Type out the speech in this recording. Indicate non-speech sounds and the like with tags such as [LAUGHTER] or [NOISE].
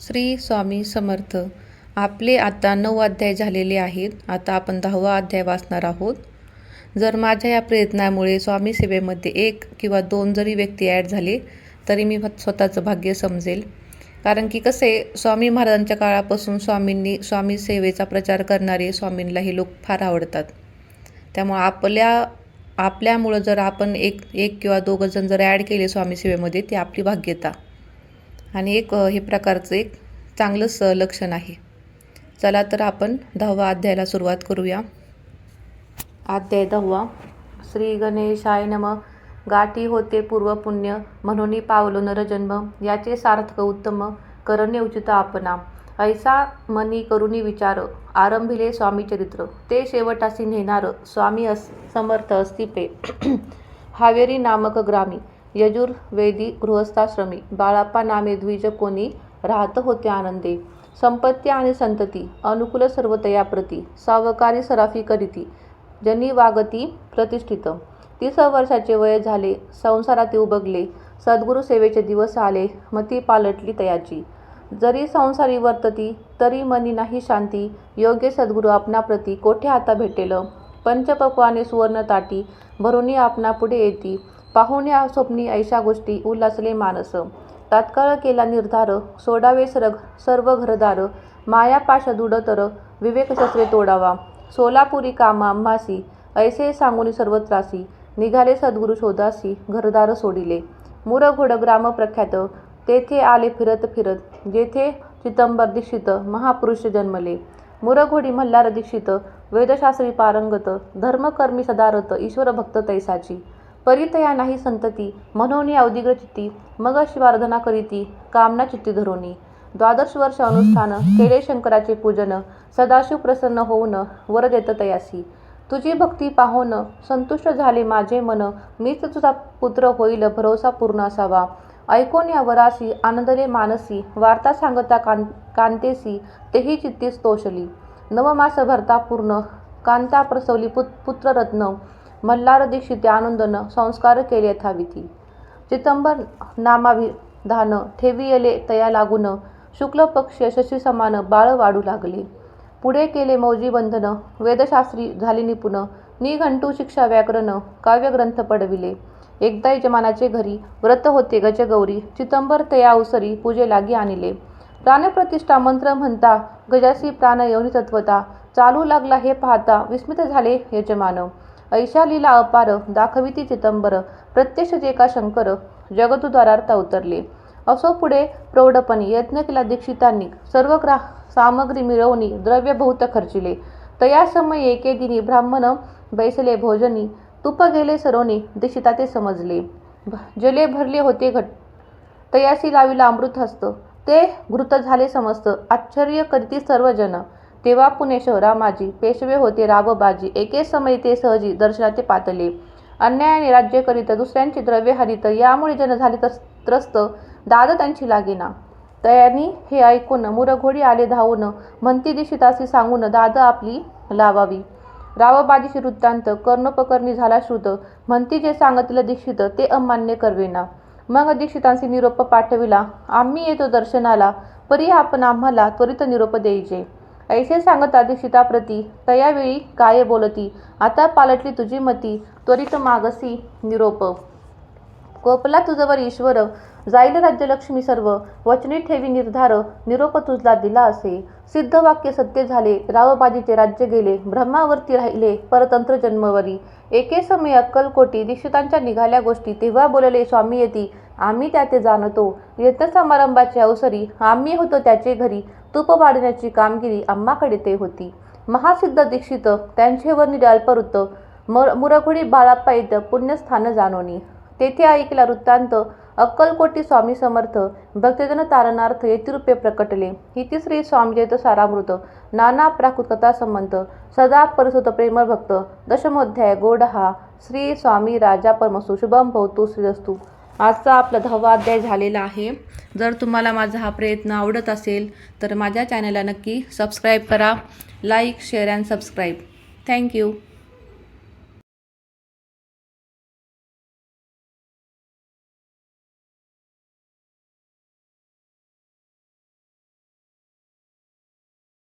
श्री स्वामी समर्थ. आपले आता नऊ अध्याय झालेले आहेत. आता आपण दहावा अध्याय वाचणार आहोत. जर माझ्या या प्रयत्नामुळे स्वामी सेवेमध्ये एक किंवा दोन जरी व्यक्ती ॲड झाले तरी मी स्वतःचं भाग्य समजेल. कारण की कसे स्वामी महाराजांच्या काळापासून स्वामींनी स्वामी सेवेचा प्रचार करणारे स्वामींला हे लोक फार आवडतात. त्यामुळं आपल्या आपल्यामुळं जर आपण एक एक किंवा दोघं जण जर ॲड केले स्वामी सेवेमध्ये ते आपली भाग्यता. आणि एक हे प्रकारचं एक चांगलंच लक्षण आहे. चला तर आपण दहावा अध्यायाला सुरुवात करूया. अध्याय दहावा. श्री गणेशाय नम. गाठी होते पूर्व पुण्य म्हणून पावलो नरजन्म याचे सार्थक उत्तम करणे उचित आपणा. ऐसा मनी करुणी विचार आरंभिले स्वामी चरित्र. ते शेवटासी नेणार स्वामी अस समर्थ अस्तिपे. [CLEARS THROAT] हावेरी नामक ग्रामी. यजुर्वेदी गृहस्थाश्रमी. बाळाप्पा नामे द्विज कोणी राहत होते आनंदे. संपत्ती आणि संतती अनुकूल सर्वतया प्रती सावकारी सराफी करीती जनी वागती प्रतिष्ठित. तीस वर्षाचे वय झाले संसारात उबगले सद्गुरु सेवेचे दिवस आले मती पालटली तयाची. जरी संसारी वर्तती तरी मनी नाही शांती योग्य सद्गुरु आपणाप्रती कोठे आता भेटेल? पंचपक्वाने सुवर्ण ताटी भरुनी आपणा पुढे येती. पाहुण्या स्वप्नी ऐशा गोष्टी उल्हासले मानस. तात्काळ केला निर्धार सोडावे सरग सर्व घरदार माया पाश दुडतर विवेक शस्त्रे तोडावा. सोलापुरी कामा मासी ऐसे सांगून सर्व त्रासी. निघाले सद्गुरु शोधासी घरदार सोडिले. मुरघोड ग्राम प्रख्यात तेथे आले फिरत फिरत जेथे चितंबर दीक्षित महापुरुष जन्मले. मुरघोडी मल्हार दीक्षित वेदशास्त्री पारंगत धर्मकर्मी सदारत ईश्वर भक्त तैसाची. परितया नाही संतती म्हणून अवधिग्र चित्ती मग शिवार्धना करीती कामना चित्ती धरोनी. द्वादश वर्ष अनुष्ठान केले शंकराचे पूजन सदाशिव प्रसन्न होऊन वर देत तयासी. तुझी भक्ती पाहून संतुष्ट झाले माझे मन मीच तुझा पुत्र होईल भरोसा पूर्ण असावा. ऐकून या वरासी आनंदले मानसी वार्ता सांगता कां कांतेसी तेही चित्तीस तोषली. नवमास भरता पूर्ण कांता प्रसवली पुत पुत्ररत्न. मल्हार दीक्षिते आनंदन संस्कार केले यथाविधी. चितंबर नामाभिधान ठेवियले तया लागून शुक्ल पक्ष शशी समान बाळ वाढू लागले. पुढे केले मौजी बंधन वेदशास्त्री झाले निपुण निघंटू शिक्षा व्याकरण काव्यग्रंथ पडविले एकदा यजमानाचे घरी व्रत होते गजगौरी चितंबर तया अवसरी पूजे लागी आणले. प्राणप्रतिष्ठा मंत्र म्हणता गजासी प्राण येऊनी तत्वता चालू लागला हे पाहता विस्मित झाले यजमान. ऐशा लीला अपार दाखविती चितंबर प्रत्यक्ष जे का शंकर जगतुद्वारार्थ उतरले. असो पुढे प्रौढपणी यत्न केला दीक्षितांनी सर्व ग्रा सामग्री मिळवणी द्रव्य बहुत खर्चिले. तया समय एके दिनी ब्राह्मण बैसले भोजनी तुप गेले सरोनी दीक्षिता ते समजले. जले भरले होते घट. तयासी लाविला अमृत हस्त ते घृत झाले समस्त. आश्चर्य करीती सर्वजन तेव्हा पुणे शहरा माझी पेशवे होते रावबाजी एके समय ते सहजी दर्शनाचे पातले अन्यायाने राज्य करीत दुसऱ्यांची द्रव्य हरित यामुळे जन झाले तर त्रस्त. दाद त्यांची लागेना. तयानी हे ऐकून मुरघोडी आले धावून. म्हणती दिशितासी सांगून दाद आपली लावावी. रावबाजीची वृत्तांत कर्णोपकर्णी झाला श्रुत. म्हणती जे सांगितलं दीक्षित ते अमान्य करवेना. मग दीक्षितांशी निरोप पाठविला. आम्ही येतो दर्शनाला. परी आपण आम्हाला त्वरित निरोप द्यायचे. ऐसे सांगता दीक्षिताप्रती तयावेळी काय बोलती? आता पालटली तुझी मती त्वरित मागसी निरोप. कोपला तुझवर ईश्वर जाईल राज्यलक्ष्मी सर्व वचनी ठेवी निर्धार निरोप तुझला दिला असे. सिद्ध वाक्य सत्य झाले रावबाजीचे राज्य गेले ब्रह्मावरती राहिले परतंत्र जन्मवरी. एके समय अक्कलकोटी दीक्षितांच्या निघाल्या गोष्टी तेव्हा बोलले स्वामी येती आम्ही त्या ते जाणतो. यज्ञ समारंभाची अवसरी आम्ही होतो त्याचे घरी. तूप वाढण्याची कामगिरी आम्हाकडे ते होती. महासिद्ध दीक्षित त्यांचेवर निराल्पवृत्त मर मुरघोडी बाळाप्पा इथं पुण्यस्थान जाणवणी तेथे ऐकला वृत्तांत अक्कलकोटी स्वामी समर्थ भक्तजन तारणार्थ येतिरूपे प्रकटले. ही श्री स्वामीजयत सारामृत नाना प्राकृत कथा संबंध सदा परसत प्रेमळ भक्त. दशमोध्याय गोड हा श्री स्वामी राजा परमसु शुभम भवतु श्रीरस्तू. आजचा आपला दहावा अध्याय झालेला आहे. जर तुम्हाला माझा हा प्रयत्न आवडत असेल तर माझ्या चॅनलला नक्की सबस्क्राईब करा. Like share and subscribe thank you